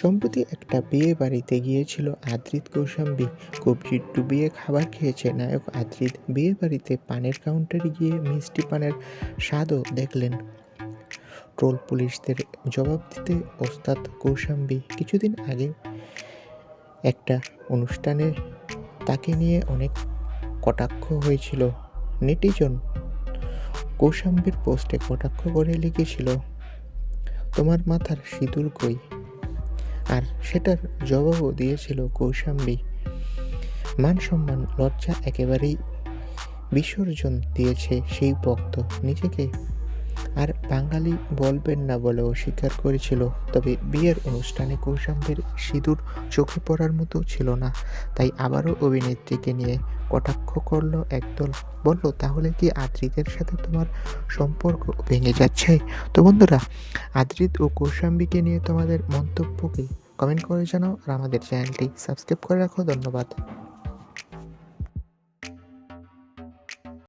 সম্প্রতি একটা বিয়ে বাড়িতে গিয়েছিল আদ্রিত কৌশাম্বী। কবজি ডুবিয়ে খাবার খেয়েছে। নায়ক আদ্রিত বিয়ে বাড়িতে পানের কাউন্টারে গিয়ে মিষ্টি পানের স্বাদও দেখলেন। ট্রোল পুলিশদের জবাব দিতে ওস্তাদ কৌশাম্বী কিছুদিন আগে একটা অনুষ্ঠানে তাকে নিয়ে অনেক কটাক্ষ হয়েছিল। নেটিজন কৌশাম্বীর পোস্টে কটাক্ষ করে লিখেছিল, তোমার মাথার সিঁদুর কই? আর সেটার জবাবও দিয়েছিল কৌশাম্বী। মান সম্মান লজ্জা একেবারেই বিসর্জন দিয়েছে সেই ভক্ত। নিজেকে আর বাঙালি বলবেন না বলেও স্বীকার করেছিল। তবে বিয়ের অনুষ্ঠানে কৌশাম্বীর সিঁদুর চোখে পড়ার মতো ছিল না। তাই আবারও অভিনেত্রীকে নিয়ে কটাক্ষ করল একদল। বলল, তাহলে কি আদ্রিতের সাথে তোমার সম্পর্ক ভেঙে যাচ্ছে? তো বন্ধুরা আদ্রিত ও কৌশাম্বীকে নিয়ে তোমাদের মন্তব্যকে কমেন্ট করে জানাও আর আমাদের চ্যানেলটি সাবস্ক্রাইব করে রাখো। ধন্যবাদ।